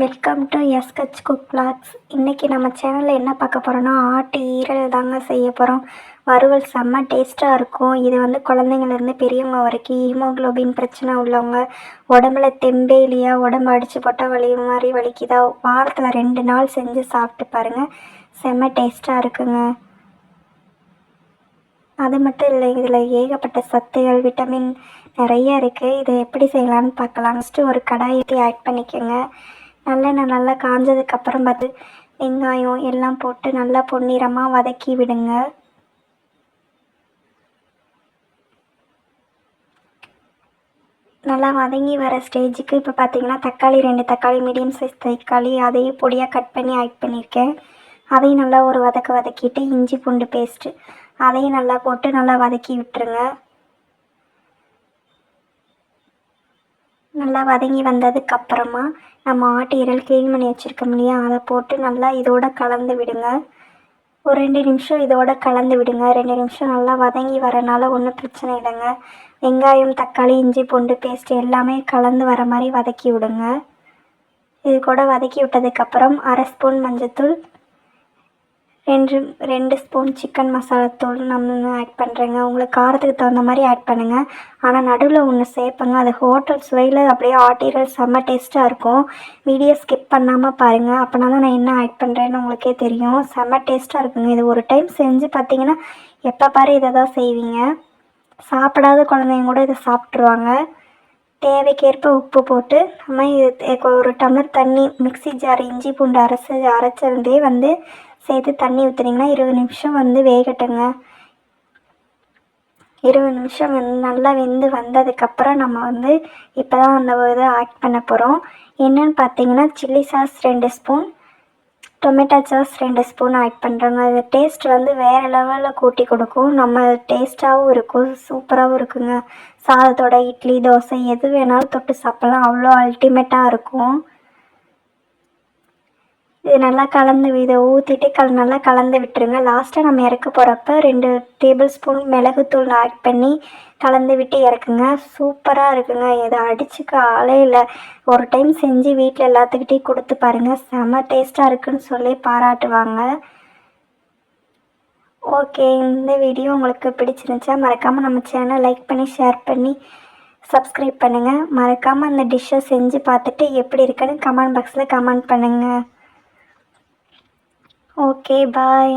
Welcome to S catch cook blogs இன்றைக்கி நம்ம சேனலில் என்ன பார்க்க போகிறோன்னா ஆட்டு ஈரல் தாங்க செய்ய போகிறோம் வறுவல் செம்ம டேஸ்ட்டாக இருக்கும். இது வந்து குழந்தைங்கலேருந்து பெரியவங்க வரைக்கும் ஹீமோக்ளோபின் பிரச்சனை உள்ளவங்க உடம்புல தெம்பே இல்லையா உடம்பு அடித்து போட்டால் வலி மாதிரி வலிக்குதா வாரத்தில் ரெண்டு நாள் செஞ்சு சாப்பிட்டு பாருங்கள் செம்ம டேஸ்ட்டாக இருக்குங்க. அது மட்டும் இல்லை இதில் ஏகப்பட்ட சத்துகள் விட்டமின் நிறைய இருக்குது இதை எப்படி செய்யலான்னு பார்க்கலாம். ஃபஸ்ட்டு ஒரு கடாயத்தை ஆட் பண்ணிக்கோங்க. நல்லெண்ணெய் நல்லா காஞ்சதுக்கப்புறம் பார்த்து வெங்காயம் எல்லாம் போட்டு நல்லா பொன்னிறமாக வதக்கி விடுங்க. நல்லா வதங்கி வர ஸ்டேஜுக்கு இப்போ பார்த்தீங்கன்னா தக்காளி ரெண்டு தக்காளி மீடியம் சைஸ் தக்காளி அதையும் பொடியாக கட் பண்ணி ஆட் பண்ணியிருக்கேன். அதையும் நல்லா ஒரு வதக்க வதக்கிட்டு இஞ்சி பூண்டு பேஸ்ட்டு அதையும் நல்லா போட்டு நல்லா வதக்கி விட்டுருங்க. நல்லா வதங்கி வந்ததுக்கப்புறமா நம்ம ஆட்டு ஈரல் க்ளீன் பண்ணி வச்சுருக்கோம் இல்லையா? அதை போட்டு நல்லா இதோட கலந்து விடுங்க. ஒரு ரெண்டு நிமிஷம் இதோட கலந்து விடுங்க. ரெண்டு நிமிஷம் நல்லா வதங்கி வரனால ஒன்றும் பிரச்சனை இல்லைங்க. வெங்காயம் தக்காளி இஞ்சி பூண்டு பேஸ்ட் எல்லாமே கலந்து வர மாதிரி வதக்கி விடுங்க. இது கூட வதக்கி விட்டதுக்கப்புறம் அரை ஸ்பூன் மஞ்சத்தூள் ரெண்டு ரெண்டு ஸ்பூன் சிக்கன் மசாலா தூள் நம்ம ஆட் பண்ணுறேங்க உங்களுக்கு காரத்துக்கு தகுந்த மாதிரி ஆட் பண்ணுங்கள் ஆனால் நடுவில் ஒன்று சேர்ப்பேங்க. அது ஹோட்டல் சுவையில் அப்படியே ஆட்டீரல் செம்ம டேஸ்ட்டாக இருக்கும். வீடியோ ஸ்கிப் பண்ணாமல் பாருங்கள் அப்போனா தான் நான் என்ன ஆட் பண்ணுறேன்னு உங்களுக்கே தெரியும். செம்ம டேஸ்ட்டாக இருக்குங்க. இது ஒரு டைம் செஞ்சு பார்த்தீங்கன்னா எப்போ பாரு இதை தான் செய்வீங்க. சாப்பிடாத குழந்தைங்க கூட இதை சாப்பிட்ருவாங்க தேவைக்கேற்ப உப்பு போட்டு நம்ம இது ஒரு டம்ளர் தண்ணி மிக்சி ஜார் இஞ்சி பூண்டு அரைச்சி அரைச்சிருந்தே வந்து சேர்த்து தண்ணி ஊற்றுனீங்கன்னா இருபது நிமிஷம் வந்து வேகட்டுங்க. இருபது நிமிஷம் வந்து நல்லா வெந்து வந்ததுக்கப்புறம் நம்ம வந்து இப்போ தான் அந்த இதை ஆட் பண்ண போகிறோம் என்னென்னு பார்த்தீங்கன்னா சில்லி சாஸ் ரெண்டு ஸ்பூன் டொமேட்டோ சாஸ் ரெண்டு ஸ்பூன் ஆட் பண்ணுறோங்க அது டேஸ்ட் வந்து வேறு லெவலில் கூட்டி கொடுக்கும். நம்ம டேஸ்ட்டாகவும் இருக்கும் சூப்பராகவும் இருக்குங்க. சாதத்தோட இட்லி தோசை எது வேணாலும் தொட்டு சாப்பிட்லாம். அவ்வளோ அல்டிமேட்டாக இருக்கும். இது நல்லா கலந்து இதை ஊற்றிட்டு கல் நல்லா கலந்து விட்டுருங்க. லாஸ்ட்டாக நம்ம இறக்க போகிறப்ப ரெண்டு டேபிள் ஸ்பூன் மிளகுத்தூள் ஆட் பண்ணி கலந்து விட்டு இறக்குங்க. சூப்பராக இருக்குங்க. இதை அடிச்சுக்க ஆளே இல்லை. ஒரு டைம் செஞ்சு வீட்டில் எல்லாத்துக்கிட்டையும் கொடுத்து பாருங்கள் செம்ம டேஸ்ட்டாக இருக்குன்னு சொல்லி பாராட்டுவாங்க. ஓகே இந்த வீடியோ உங்களுக்கு பிடிச்சிருந்துச்சா மறக்காமல் நம்ம சேனல் லைக் பண்ணி ஷேர் பண்ணி சப்ஸ்கிரைப் பண்ணுங்கள் மறக்காமல் அந்த டிஷ்ஷை செஞ்சு பார்த்துட்டு எப்படி இருக்குன்னு கமெண்ட் பாக்ஸில் கமெண்ட் பண்ணுங்கள் ഓക്കെ ബൈ